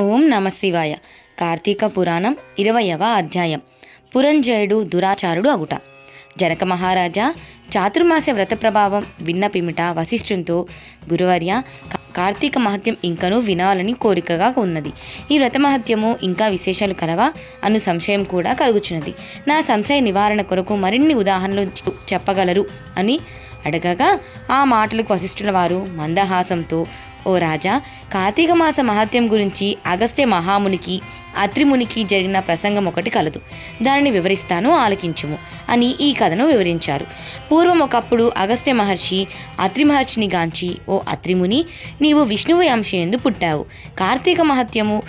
ఓం నమ శివాయ. కార్తీక పురాణం ఇరవయవ అధ్యాయం. పురంజయుడు దురాచారుడు అగుట. జనక మహారాజా చాతుర్మాస వ్రత ప్రభావం విన్న పిమిట వశిష్ఠునితో గురువర్య కా- కార్తీక మహత్యం ఇంకనూ వినాలని కోరికగా ఉన్నది. ఈ వ్రత మహత్యము ఇంకా విశేషాలు కలవా అను సంశయం కూడా కలుగుచున్నది. నా సంశయ నివారణ కొరకు మరిన్ని ఉదాహరణలు చెప్పగలరు అని అడగగా ఆ మాటలకు వశిష్ఠుల వారు మందహాసంతో ఓ రాజా కార్తీక మాస మహత్యం గురించి అగస్త్య మహామునికి అత్రిమునికి జరిగిన ప్రసంగం ఒకటి కలదు. దానిని వివరిస్తాను ఆలకించుము అని ఈ కథను వివరించారు. పూర్వం ఒకప్పుడు అగస్త్య మహర్షి అత్రి మహర్షిని గాంచి ఓ అత్రిముని నీవు విష్ణువు అంశయందు పుట్టావు. కార్తీక మహత్యము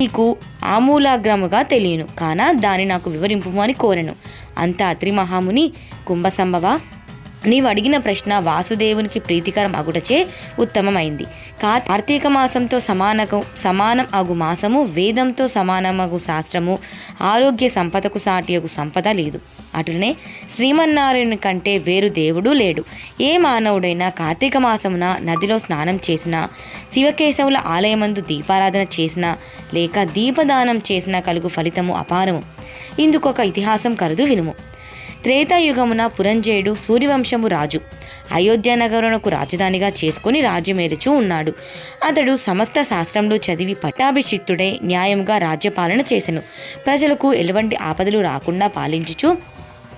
నీకు ఆమూలాగ్రముగా తెలియను కాన దాని నాకు వివరింపు అని కోరెను. అంత అత్రి మహాముని కుంభసంభవ? నీవు అడిగిన ప్రశ్న వాసుదేవునికి ప్రీతికరం అగుటచే ఉత్తమమైంది. కా కార్తీక మాసంతో సమానకు సమానం అగు మాసము వేదంతో సమానమగు శాస్త్రము ఆరోగ్య సంపదకు సాటియగు సంపద లేదు. అటునే శ్రీమన్నారాయణ కంటే వేరు దేవుడు లేడు. ఏ మానవుడైనా కార్తీక మాసమున నదిలో స్నానం చేసినా శివకేశవుల ఆలయమందు దీపారాధన చేసినా లేక దీపదానం చేసినా కలుగు ఫలితము అపారము. ఇందుకొక ఇతిహాసం కలదు వినుము. త్రేతాయుగమున పురంజయుడు సూర్యవంశము రాజు. అయోధ్య నగరునకు రాజధానిగా చేసుకుని రాజ్యమేలుచూ ఉన్నాడు. అతడు సమస్త శాస్త్రంలో చదివి పట్టాభిషిక్తుడై న్యాయంగా రాజ్యపాలన చేసెను. ప్రజలకు ఎటువంటి ఆపదలు రాకుండా పాలించుచూ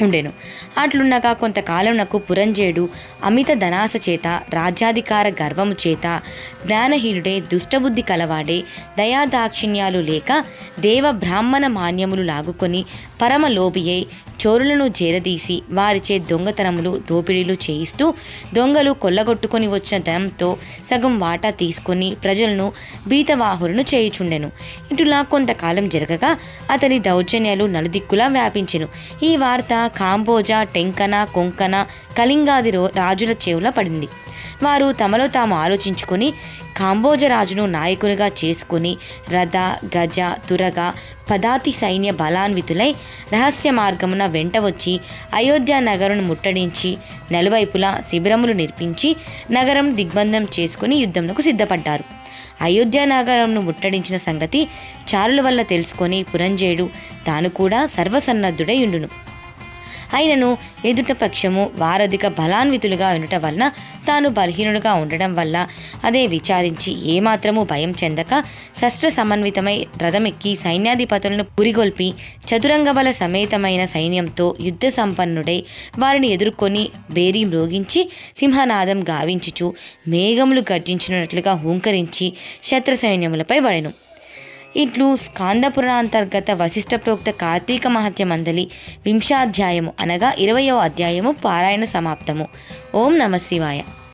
ఉండెను. అట్లుండగా కొంతకాలం నాకు పురంజయుడు అమిత ధనాస చేత రాజ్యాధికార గర్వము చేత జ్ఞానహీనుడే దుష్టబుద్ధి కలవాడే దయాదాక్షిణ్యాలు లేక దేవ బ్రాహ్మణ మాన్యములు లాగుకొని పరమలోభియై చోరులను చేరదీసి వారిచే దొంగతనములు దోపిడీలు చేయిస్తూ దొంగలు కొల్లగొట్టుకొని వచ్చిన ధనంతో సగం వాటా తీసుకొని ప్రజలను బీతవాహులను చేయుచుండెను. ఇటులా కొంతకాలం జరగగా అతని దౌర్జన్యాలు నలుదిక్కులా వ్యాపించెను. ఈ వార్త కాంబోజ టెంకన కొంకణ కళింగాది రో రాజుల చెవుల పడింది. వారు తమలో తాము ఆలోచించుకొని కాంబోజ రాజును నాయకునిగా చేసుకొని రథ గజ తురగ పదాతి సైన్య బలాన్వితులై రహస్య మార్గమున వెంట వచ్చి అయోధ్య నగరును ముట్టడించి నలువైపులా శిబిరములు నిర్మించి నగరం దిగ్బంధం చేసుకుని యుద్ధమునకు సిద్ధపడ్డారు. అయోధ్య నగరంను ముట్టడించిన సంగతి చారుల వల్ల తెలుసుకొని పురంజయుడు తాను కూడా సర్వసన్నద్ధుడై ఉండును. అయినను ఎదుట పక్షము వారధిక బలాన్వితులుగా ఉండటం వలన తాను బలహీనుడుగా ఉండడం వల్ల. అదే విచారించి ఏమాత్రము భయం చెందక శస్త్ర సమన్వితమై రథమెక్కి సైన్యాధిపతులను పురిగొల్పి చతురంగ బల సమేతమైన సైన్యంతో యుద్ధ సంపన్నుడై వారిని ఎదుర్కొని బేరీ మ్రోగించి సింహనాదం గావించుచు మేఘములు గర్జించినట్లుగా హూంకరించి శత్రు సైన్యములపై పడెను. ఇట్లు స్కాందపురాంతర్గత వశిష్ట ప్రోక్త కార్తీక మహత్య మందలి వింశాధ్యాయము అనగా ఇరవయో అధ్యాయము పారాయణ సమాప్తము. ఓం నమ శివాయ.